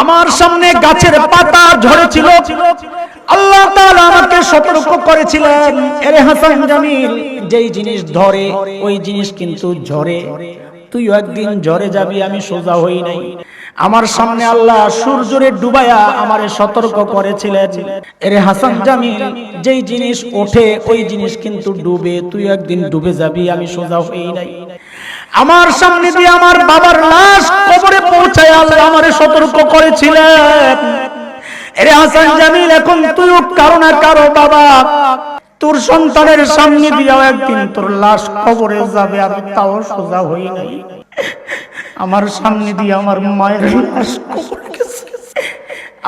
আমার সামনে গাছের পাতা ঝরেছিল আল্লাহ তাআলা আমাকে সতর্ক করেছিলেন। এরে হাসান জামিল, যেই জিনিস ধরে, ওই জিনিস কিন্তু ঝরে। তুই একদিন ঝরে যাবি, আমি সোজা হই নাই। আমার সামনে আল্লাহ সূর্যরে ডুবায়া আমারে সতর্ক করেছিলেন। এরে হাসান জামিল, যেই জিনিস ওঠে, ওই জিনিস কিন্তু ডুবে। তুই একদিন ডুবে যাবি, আমি সোজা হই নাই। আমার সামনে দিয়ে আমার বাবার লাশ কবরে পৌঁছায় আল্লাহ আমারে সতর্ক করেছিলেন। এরে হাসান জামিল, এখন তুই কারও না কারও বাবা। তোর সন্তানের সামনে দিয়েও একদিন তোর লাশ কবরে যাবে, আর তাও সোজা হই নাই। আমার সামনে দিয়ে আমার মায়ের লাশ কবরে গেছে।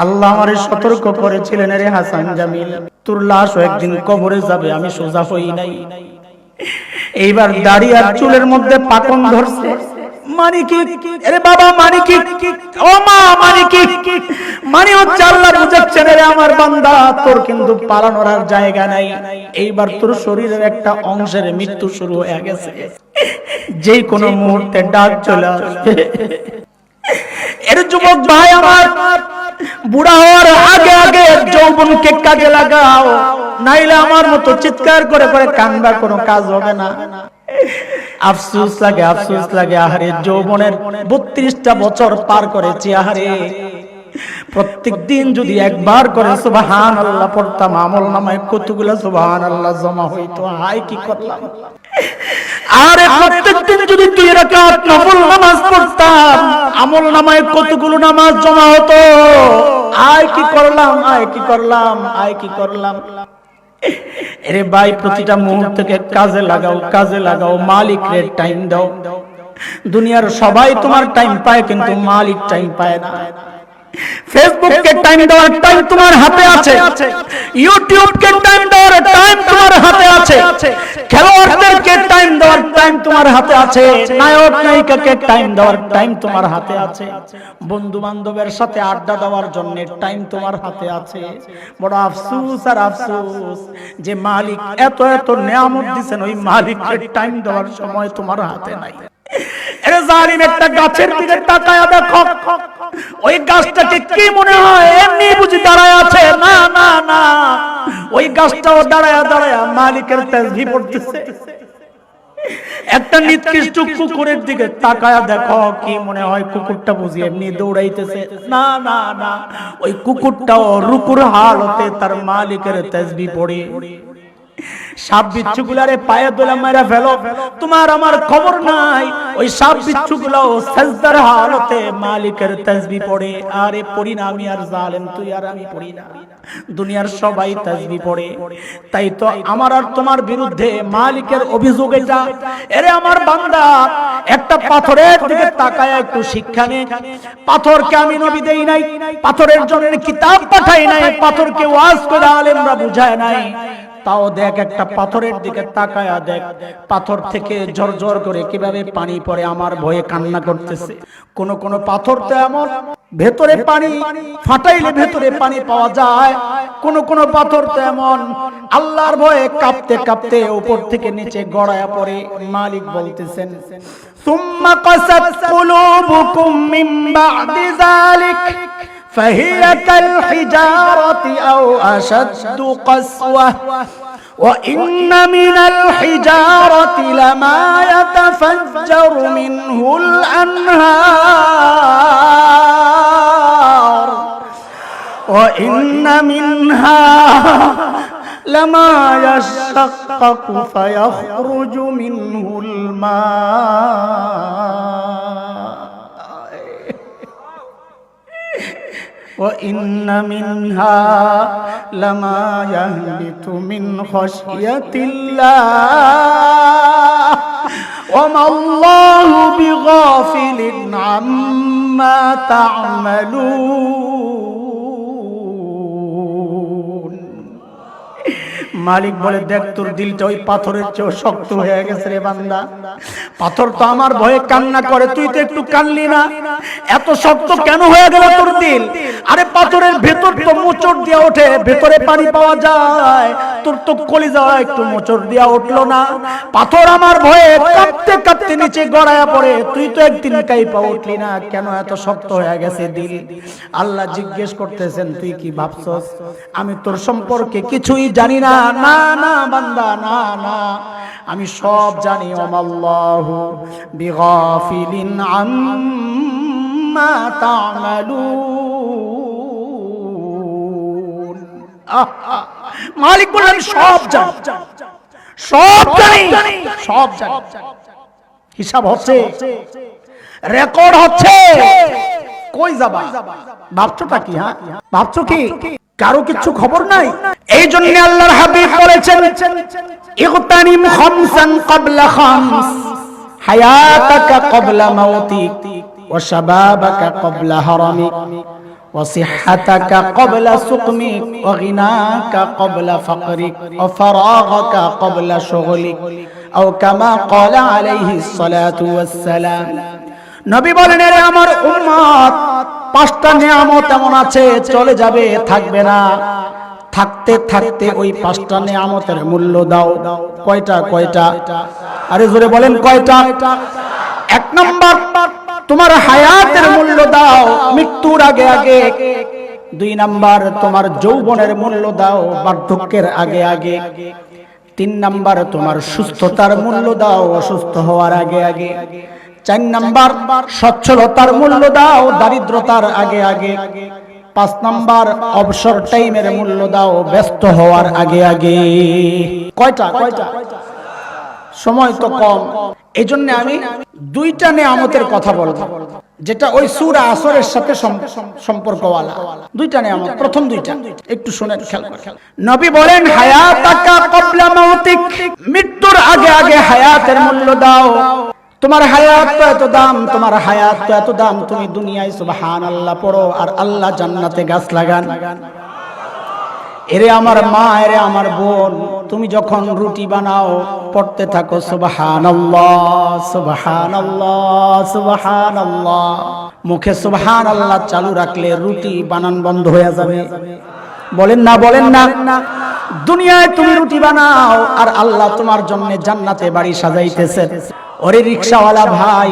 আল্লাহ আমারে সতর্ক করেছিলেন রে হাসান জামিল, তোর লাশ একদিন কবরে যাবে, আমি সোজা হই নাই। এইবার দাড়ি আর চুলের মধ্যে পাকন ধরছে। কি আরে বাবা ও মা মানে হচ্ছে আল্লাহ বুঝাচ্ছেন রে আমার বান্দা তোর কিন্তু পালানোর আর জায়গা নাই। এইবার তোর শরীরের একটা অংশের মৃত্যু শুরু হয়ে গেছে। যেই কোনো মুহূর্তে ডাক চলে আসবে। এর যুবক ভাই আমার বুড়া হওয়ার আগে আগে যৌবনকে কাজে লাগাও। নাইলে আমার মতো চিৎকার করে করে কানবা কোনো কাজ হবে না। আফসুস লাগে আফসুস লাগে, আহারে, যৌবনের বত্রিশটা বছর পার করেছি, আহারে। প্রত্যেক দিন যদি একবার করে সুবাহান আল্লাহ পড়তাম, আমল নামায় কতগুলো সুবাহান আল্লাহ জমা হইতো হাই কি করলাম। আরে, প্রত্যেক দিন যদি দুই রাকাত নফল নামাজ পড়তাম, আমল নামায় কতগুলো নামাজ জমা হতো। আয়, কি করলাম, আয়, কি করলাম, আয়, কি করলাম। এরে ভাই, প্রতিটা মুহূর্তকে কাজে লাগাও কাজে লাগাও, মালিকের টাইম দাও। দুনিয়ার সবাই তোমার টাইম পায়, কিন্তু মালিক টাইম পায় না। ফেসবুককে টাইম দেওয়ার টাইম তোমার হাতে আছে। ইউটিউবকে টাইম দেওয়ার টাইম তোমার হাতে আছে। খেলোয়াড়দেরকে টাইম দেওয়ার টাইম তোমার হাতে আছে। নায়ক, নায়িকাকে টাইম দেওয়ার টাইম তোমার হাতে আছে। বন্ধু বান্ধবের সাথে আড্ডা দেওয়ার জন্য টাইম তোমার হাতে আছে। বড় আফসুস আর আফসুস যে মালিক এত এত নিয়ামত দিছেন, ওই মালিকের টাইম দেওয়ার সময় তোমার হাতে নাই। এরে জালিম, একটা গাছের দিকে ওই গাছটাকে কি মনে হয়? এমনি বুঝি দাঁড়ায় আছে। না না না। ওই গাছটাও দাঁড়ায়া দাঁড়ায়া মালিকের তেজভি পড়তেছে। একটা নিকৃষ্ট কুকুরের দিকে তাকায়া দেখো কি মনে হয় কুকুরটা বুঝি এমনি দৌড়াইতেছে। না না না। ওই কুকুরটাও রুকুর হালতে তার মালিকের তেজবি পড়ে। সাপ বিচ্ছু গুলারে পায়ে দোলা মেরা ফেলো। তোমার আমার খবর নাই। ওই সাপ বিচ্ছু গুলাও সেজদার হালতে মালিকের তাসবি পড়ে। আরে পড়ি না আমি আর জালেম, তুই আর আমি পড়ি না। দুনিয়ার সবাই তাসবি পড়ে। তাই তো আমার আর তোমার বিরুদ্ধে মালিকের অভিযোগ এটা। এরে আমার বান্দা, একটা পাথরের দিকে তাকায় একটু শিক্ষা নে। পাথরকে আমি নবী দেই নাই, পাথরের জন্য কিতাব পাঠাই নাই, পাথরকে ওয়াজ করে আলেমরা বুঝায় নাই। তাও দেখ, একটা পাথরের দিকে তাকায়া দেখ। পাথর থেকে ঝরঝর করে কীভাবে পানি পরে আমার ভয়ে কান্না করতেছে। কোন কোন পাথর তো এমন, ভেতরে পানি ফাটাইলে ভেতরে পানি পাওয়া যায়। কোন কোন পাথর তো এমন, আল্লাহর ভয়ে কাঁপতে কাঁপতে উপর থেকে নিচে গড়ায়া পড়ে, মালিক বলতেছেন, সুম্মা কাসাত কুলুবুকুম মিন বাদি যালিক। فهي كالحجارة أو أشد قسوة. وإن من الحجارة لما يتفجر منه الأنهار. وإن منها لما يشقق فيخرج منه الماء. وإن منها لما يهبط من خشية الله. وما الله بغافل عما تعملون. মালিক বলে, দেখ তোর দিলটা ওই পাথরের চেয়েও শক্ত হয়ে গেছে রে বান্দা। পাথর তো আমার ভয়ে কান্না করে, তুই তো একটু কানলি না। এত শক্ত কেন হয়ে গেল তোর দিল? আরে পাথরের ভেতর তো মোচড় দিয়া ওঠে, ভেতরে পানি পাওয়া যায়। তোর তো কলিজা একটু মোচড় দিয়া উঠল না। পাথর আমার ভয়ে কাঁপতে কাঁপতে নিচে গড়ায়া পড়ে, তুই তো একদিন কাইপা উঠলি না, কেন এত শক্ত হয়ে গেছে দিল? আল্লাহ জিজ্ঞেস করতেছেন, তুই কি ভাবছস? আমি তোর সম্পর্কে কিছুই জানি না। না না, বান্দা, না না। আমি সব জানি, ওমাল্লাহু বিগাফিলিন আম্মা তা'মালুন। মালিক বললেন, সব জানি। সব জানি সব জানি। হিসাব হচ্ছে, রেকর্ড হচ্ছে। কই যাবা? ভাবছোটা কি হ্যাঁ? ভাবছ কি? কারও কিছু খবর নাই? এই জন্য আল্লাহর হাবিব বলেছেন ইগতানিম খামসান ক্বাবলা খামস হায়াতাকা ক্বাবলা মাউতিক ওয়া শাবাবাকা ক্বাবলা হারামিক ওয়া সিহ্হাতাকা ক্বাবলা সুকমিক ওয়া গিনাকা ক্বাবলা ফাকরিক ওয়া ফারাগাকা ক্বাবলা শুগলিক আও কামা ক্বালা আলাইহি সালাতু ওয়াস সালাম নবী বলেন আমার উম্মত পাঁচটা নিয়ামত এমন আছে, চলে যাবে, থাকবে না। থাকতে থাকতে ওই পাঁচটা নিয়ামতের মূল্য দাও। কয়টা কয়টা? আরে জোরে বলেন, কয়টা? এক নম্বর, তোমার হায়াতের মূল্য দাও, মৃত্যুর আগে আগে। দুই নাম্বার, তোমার যৌবনের মূল্য দাও, বার্ধক্যের আগে আগে। তিন নাম্বার, তোমার সুস্থতার মূল্য দাও, অসুস্থ হওয়ার আগে আগে। চার নাম্বার সচ্ছলতার মূল্য দাও, দারিদ্রতার আগে আগে। পাঁচ নাম্বার অবসর টাইমের মূল্য দাও, ব্যস্ত হওয়ার আগে আগে। কয়টা? কয়টা? সময় তো কম। এই জন্য আমি দুইটা নেয়ামতের কথা বলব। যেটা ওই সুরা আসরের সাথে সম- সম্পর্কওয়ালা। দুইটা নেয়ামত, প্রথম দুইটা। একটু শুনে খেয়াল নবী বলেন, হায়াতাকা ক্বাবলা মাউতিক, মৃত্যুর আগে আগে হায়াতের মূল্য দাও। তোমার হায়াত তো এত দাম, তোমার হায়াত তো এত দাম, তুমি দুনিয়ায় সুবহানাল্লাহ পড়ো আর আল্লাহ জান্নাতে গাছ লাগান। এরে আমার মা, এরে আমার বোন, তুমি যখন রুটি বানাও, পড়তে থাকো সুবহানাল্লাহ সুবহানাল্লাহ সুবহানাল্লাহ। মুখে সুবহানাল্লাহ চালু রাখলে রুটি বানান বন্ধ হয়ে যাবে। বলেন না বলেন না। দুনিয়ায় তুমি রুটি বানাও আর আল্লাহ তোমার জন্য জান্নাতে বাড়ি সাজাইতেছেন ওরে রিক্সাওয়ালা ভাই,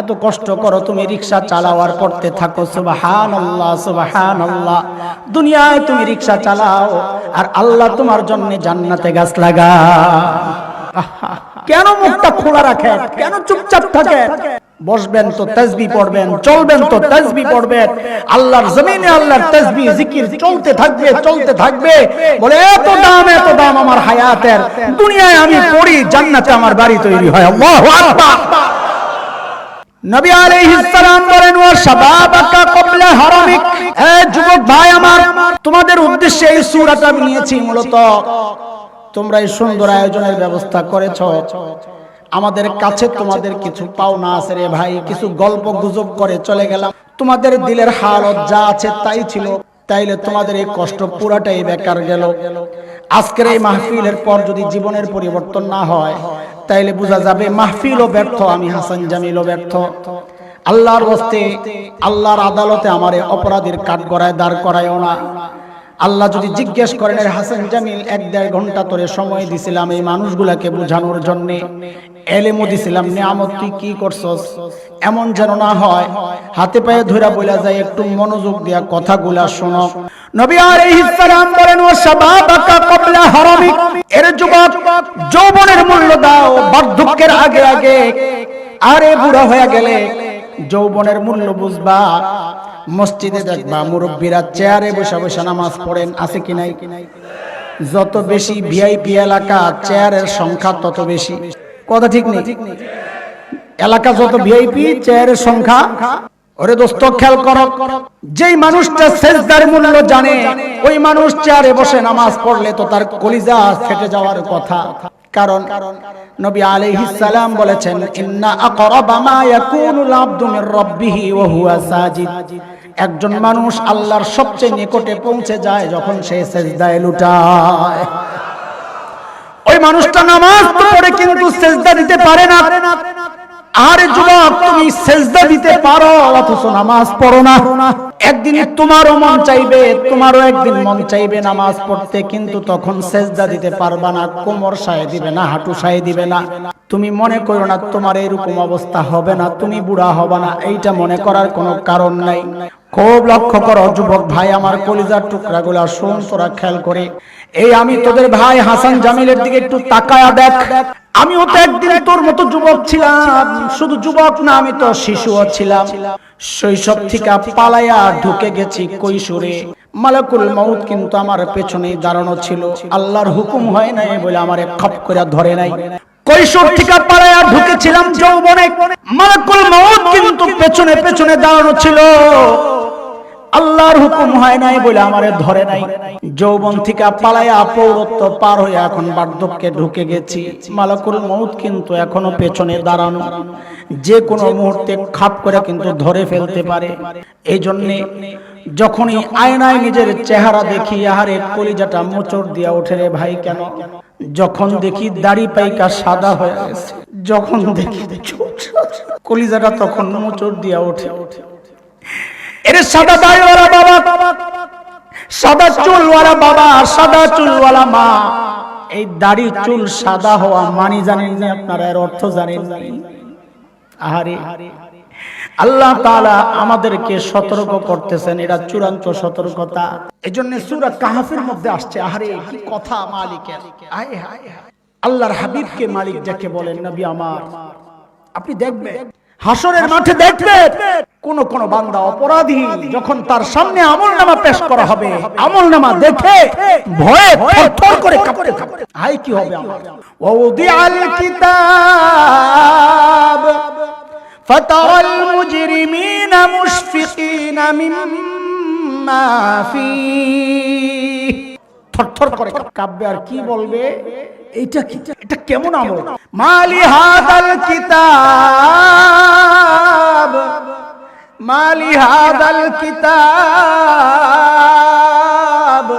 এত কষ্ট করো তুমি রিক্সা চালাও আর পড়তে থাকো সুবাহান আল্লাহ সুবাহান আল্লাহ দুনিয়ায় তুমি রিক্সা চালাও, আর আল্লাহ তোমার জন্য জান্নাতে গাছ লাগা কেন মুখটা খোলা রাখেন কেন চুপচাপ থাকেন বসবেন তো তাসবি পড়বেন চলবেন তো তাসবি পড়বেন। আল্লাহর জমিনে আল্লাহর তাসবি জিকির চলতে থাকবে চলতে থাকবে। বলে এত দাম এত দাম আমার হায়াতের। দুনিয়ায় আমি পড়ি জান্নাতে আমার বাড়ি তৈরি হয়। আল্লাহু আকবার! নবী আলাইহিস সালাম বলেন ও শাবাবাকা ক্বাবলা হারামিক। এ যুবক ভাই আমার তোমাদের উদ্দেশ্যে এই সূরাটা আমি নিয়েছি মূলত। তোমরা এই সুন্দর আয়োজনের ব্যবস্থা করেছ। আমাদের কাছে তোমাদের কিছু পাওনা আছে রে ভাই, কিছু গল্প গুজব করে চলে গেলাম। তোমাদের দিলের হালত যা আছে তাই ছিল, তাইলে তোমাদের এই কষ্ট পুরাটাই বেকার গেল। আজকের এই মাহফিলের পর যদি জীবনের পরিবর্তন না হয়, তাইলে বোঝা যাবে মাহফিলও ব্যর্থ, আমি হাসান জামিলও ব্যর্থ। আল্লাহর বস্তে আল্লাহর আদালতে আমার অপরাধীর কাঠ গড়ায় দাঁড় করায়ও না। আল্লাহ যদি জিজ্ঞেস করেন হাসান জামিল, এক দেড় ঘণ্টা তোরে সময় দিছিলাম এই মানুষগুলাকে বোঝানোর জন্য। তুই কি এমন যেন না হয়, হাতে পায়ে একটু মনোযোগ শোনো। যৌবনের মূল্য দাও, বার্ধক্যের আগে আগে। আরে বুড়া হয়ে গেলে যৌবনের মূল্য বুঝবা। মসজিদে দেখবা, মুরব্বীরা চেয়ারে বসে বসে নামাজ পড়েন, আছে কি নাই? যত বেশি ভিআইপি এলাকা, চেয়ারের সংখ্যা তত বেশি। কথা ঠিক নেই। এলাকা যত ভিআইপি চেয়ারের সংখ্যা, ওরে দোস্ত, খেয়াল করো, যেই মানুষটা সেজদার মূল্য জানে, ওই মানুষ চেয়ারে বসে নামাজ পড়লে তো তার কলিজা ফেটে যাওয়ার কথা। কারণ নবী আলাইহিস সালাম বলেছেন, ইন্না আকরাবা মা ইয়াকুনুল আবদু মির রাব্বিহি ওয়া হুয়া সাজিদ। একজন মানুষ আল্লাহর সবচেয়ে নিকটে পৌঁছে যায় যখন সে সেজদায় লুটায়। মানুষটা নামাজ তো পড়ে কিন্তু সেজদা দিতে পারে না। আরে যুবক, তুমি সেজদা দিতে পারো, অথচ নামাজ পড়ো না। একদিন তোমারও মন চাইবে, তোমারও একদিন মন চাইবে নামাজ পড়তে, কিন্তু তখন সেজদা দিতে পারবা না, কোমর সায় দিবে না, হাঁটু সায় দিবে না। তুমি মনে করো না তোমার এরকম অবস্থা হবে না, তুমি বুড়া হবে না, এইটা মনে করার কোনো কারণ নাই। খুব লক্ষ্য করো, যুবক ভাই, আমার কলিজার টুকরা গুলা শোন তোরা খেয়াল করে। এই আমি তোদের ভাই হাসান জামিলের দিকে একটু তাকায়া দেখ। আমিও তো একদিন তোর মতো যুবক ছিলাম, শুধু যুবক না, আমি তো শিশুও ছিলাম। শৈশব থেকে পালাইয়া ঢুকে গেছি কৈশোরে। মালাকুল মাউত কিন্তু আমার পেছনেই দাঁড়ানো ছিল। আল্লাহর হুকুম হয় নাই বলে আমারে খপ করে ধরে নাই। কৈশোর থেকে পালাইয়া ঢুকেছিলাম যৌবনে। মালাকুল মাউত কিন্তু পেছনে পেছনে দাঁড়ানো ছিল। আল্লাহর হুকুম হয় নাই বলে আমারে ধরে নাই। যৌবন থেকে পালাইয়া পৌরত্ব পার হয়ে এখন বার্ধক্যে ঢুকে গেছি। মালাকুল মৌত কিন্তু এখনও পেছনে দাঁড়ানো। যে কোনো মুহূর্তে খাপ করে কিন্তু ধরে ফেলতে পারে। এই জন্যে যখনই আয়নায় নিজের চেহারা দেখি, আহারে কলিজাটা মোচড় দিয়া ওঠে রে ভাই কেন? যখন দেখি দাড়ি পাইকা সাদা হয়ে গেছে যখন দেখি কলিজাটা তখন মোচড় দিয়া ওঠে ওঠে। এরে সাদা দাড়িওয়ালা বাবা। সাদা চুলওয়ালা বাবা, সাদা চুলওয়ালা মা। এই দাড়ি চুল সাদা হওয়া মানি জানেন না আপনারা, এর অর্থ জানেন আহারে। আল্লাহ তাআলা আমাদেরকে সতর্ক করতেছেন এটা চূড়ান্ত সতর্কতা। এজন্য সূরা কাহাফের মধ্যে আসছে, আহারে, কি কথা মালিকের। আয় হায়। আল্লাহর হাবিবকে মালিক যাকে বলেন, নবী আমার। আপনি দেখবেন, হাসরের মাঠে দেখবেন কোন কোন বান্দা অপরাধী যখন তার সামনে আমল নামা পেশ করা হবে আমল নামা দেখে ভয়ে থরথর করে কাঁপতে কাঁপতে হাই কি হবে আমার ওয়াউদিআল কিতাব فترى المجرمين مشفقين مما فيه থরথর করে কাব্যে আর কি বলবে এটা কি এটা কেমন আমল মালি হাদাল কিতাব মালি হাদাল কিতাব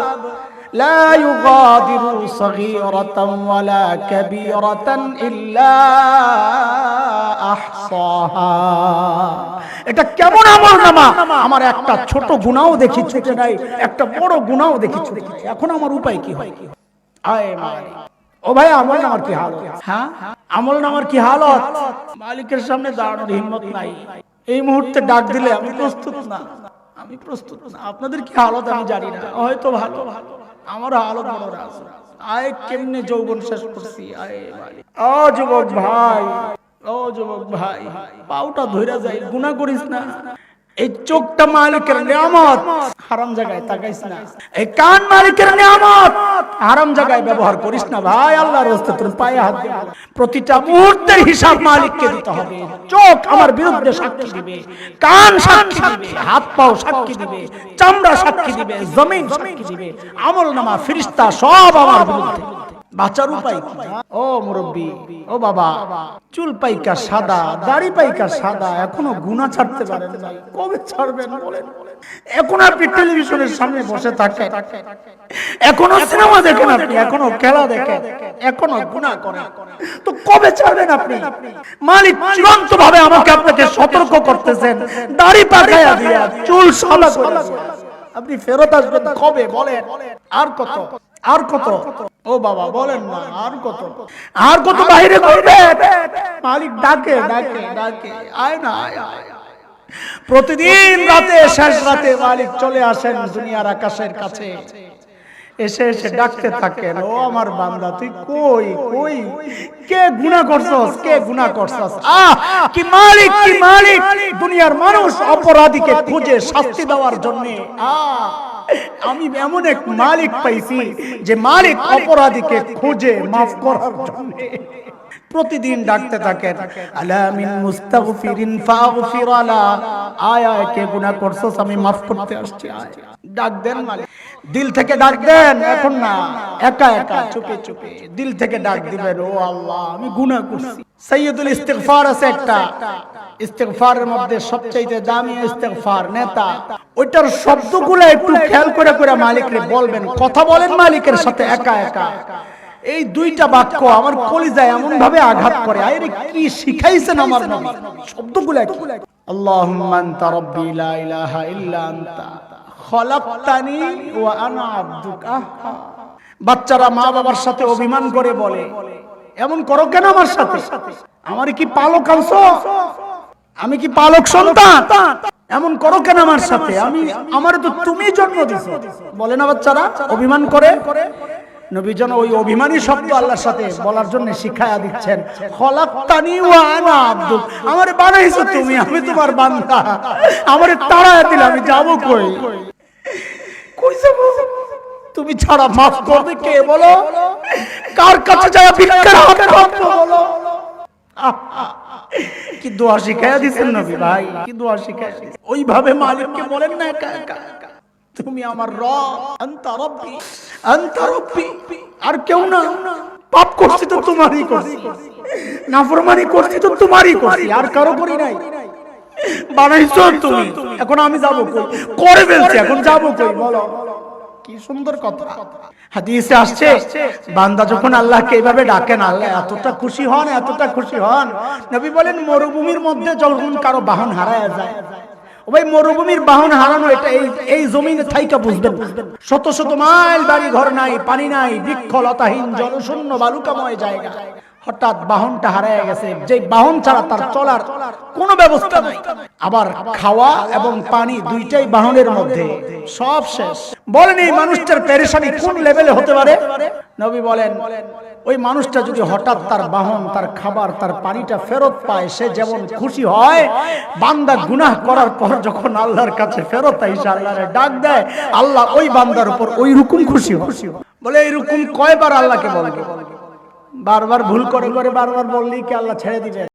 لا يغادر صغيرة ولا كبيرة إلا أحصاها এটা কেমন আমল নামা আমার একটা ছোট গুনাও দেখি ছুটে নাই একটা বড় গুনাও দেখি ছুটে নাই। এখন আমার উপায় কি হয় আয় মালিক। ও ভাই আমল নামার কি হালত হ্যাঁ আমল নামার কি হালত মালিকের সামনে দাঁড়ানোর হিম্মত নাই এই মুহূর্তে ডাক দিলে আমি প্রস্তুত না। আমি প্রস্তুত না। আপনাদের কি হালত আমি জানি না। হয়তো ভালো। ভালো আমার হালত মনে আছে। আয় কেমনে যৌবন শেষ করছি? আয় যুবক ভাই। ও যুবক ভাই। পাউটা ধইরা যাই। গুনাহ করিস না। এই চোখটা মালিকের নিয়ামত। হারাম জায়গায় তাকাইস না। এই কান মালিকের নিয়ামত। হারাম জায়গায় ব্যবহার করিস না ভাই আল্লাহর রাস্তে তোর পায়ে হাত প্রতিটা মুহূর্তের হিসাব মালিককে দিতে হবে। চোখ আমার বিরুদ্ধে সাক্ষী দিবে। কান সাক্ষী দিবে। হাত পাও সাক্ষী দিবে। চামড়া সাক্ষী দিবে। জমিন সাক্ষী দিবে। আমল নামা ফিরিস্তা সব আমার বিরুদ্ধে। বাঁচার উপায় কি? ও মুরব্বী, ও বাবা, চুল পাইকা সাদা, দাড়ি পাইকা সাদা, এখনও গুণা ছাড়তে পারেন কবে ছাড়বেন বলেন? এখন আপনি টেলিভিশনের সামনে বসে থাকেন। এখনও সিনেমা দেখেন আপনি, এখনও খেলা দেখেন, এখনও গুণা করেন। তো কবে ছাড়বেন আপনি? মালিক চূড়ান্ত ভাবে আমাকে আপনাকে সতর্ক করতেছেন, দাড়ি পাকায়া দিয়া, চুল সাদা করে আপনি ফেরত আসবেন কবে বলেন? আর কত? আর কত? ও বাবা বলেন না আর কত? আর কত বাইরে করবে মালিক ডাকে ডাকে ডাকে আয় না আয়। প্রতিদিন রাতে শেষ রাতে মালিক চলে আসেন দুনিয়ার আকাশের কাছে। এসে এসে ডাকতে থাকেন। ও আমার বান্দা তুই কই কই? কে গুনাহ করছস কে গুনাহ করছস আহ কি মালিক কি মালিক দুনিয়ার মানুষ অপরাধীকে খুঁজে শাস্তি দেওয়ার জন্য। আহ আমি এমন এক মালিক পাইছি যে মালিক অপরাধীকে খুঁজে মাফ করার জন্য প্রতিদিন ডাকতে থাকেন আলামিন মুস্তাগফিরিন ফাগফির আলা। আয় কে গুনাহ করছস? আমি মাফ করতে আসছি ডাক দেন মালিক। দিল থেকে ডাক দেন, এখন না, একা একা, চুপে চুপে। দিল থেকে ডাক দিবেন, ও আল্লাহ, আমি গুনাহ করছি। সাইয়্যিদুল ইস্তিগফার আছে একটা। ইস্তেগফারের মধ্যে সবচাইতে দামি ইস্তেগফার নেতা, ওইটার শব্দগুলো একটু খেয়াল করে করে মালিকরে বলবেন, কথা বলেন মালিকের সাথে একা একা। এই দুইটা বাক্য আমার কলিজায় এমন ভাবে আঘাত করে, আরে কি শিখাইছেন আমার নবী? শব্দগুলো কি আল্লাহুম্মা আনতা রাব্বি লা ইলাহা ইল্লা আনতা, খলাকতানি ওয়া আনা আবদুকা বাচ্চারা মা বাবার সাথে অভিমান করে বলে, এমন করো কেন আমার সাথে? আমার কি পালক আনছো আমি কি পালক সন্তান? এমন করো কেন আমার সাথে? আমি আমার তো তুমি জন্ম দিছো। বলে না বাচ্চারা অভিমান করে। নবী যেন ওই অভিমানী শব্দ আল্লাহর সাথে বলার জন্য শিখায়া দিচ্ছেন। খলাক্তানি ওয়া আনা আব্দুক আমারে বানাইছো তুমি আমি তোমার বান্দা। আমারে তাড়ায় দিলে আমি যাব কই? কই? যাব? তুমি ছাড়া মাফ করবে কে বলো? কার কাছে যায় ভিক্ষার হাতে বলো? আহ, কি দোয়া শিখাইয়া দিছেন নবী ভাই? কি দোয়া শিখাইয়া? ওইভাবে মালিককে বলেন না, একা একা। তুমি আমার রব, আনতা রব্বি আনতা রব্বি। আর কেউ না। পাপ করছি তো তোমারই করছি। নাফরমানি করছি তো তোমারই করছি। আর কারও করি নাই। বানাইছো তুমি। এখন আমি যাব কই? করে ফেলছি, এখন যাব কই? বলো। কি সুন্দর কথা। হাদিসে আসছে বান্দা যখন আল্লাহকে এইভাবে ডাকেন আল্লাহ এতটা খুশি হন এতটা খুশি হন। নবী বলেন মরুভূমির মধ্যে যখন কারও বাহন হারায় যায় ও ভাই মরুভূমির বাহন হারানো এটা এই এই জমিনে থাইকা বুঝবেন। শত শত মাইল বাড়ি ঘর নাই পানি নাই বৃক্ষ লতাহীন জলশূন্য বালুকাময় জায়গা। হঠাৎ বাহনটা হারায় গেছে। যে বাহন ছাড়া তার চলার কোনো ব্যবস্থা নাই। আবার খাওয়া এবং পানি দুইটাই বাহনের মধ্যে। সব শেষ। বলেন এই মানুষটার পেরেশানি কোন লেভেলে হতে পারে? নবী বলেন ওই মানুষটা যদি হঠাৎ তার বাহন তার খাবার তার পানিটা ফেরত পায় সে যেমন খুশি হয় বান্দা গুনাহ করার পর যখন আল্লাহর কাছে ফেরত আইসে আল্লাহরে ডাক দেয় আল্লাহ ওই বান্দার উপর ওই রকম খুশি হয়। বলে এইরকম কয়বার আল্লাহকে বলবে? বারবার ভুল করে করে বারবার বললেই কি আল্লাহ ছেড়ে দিবে?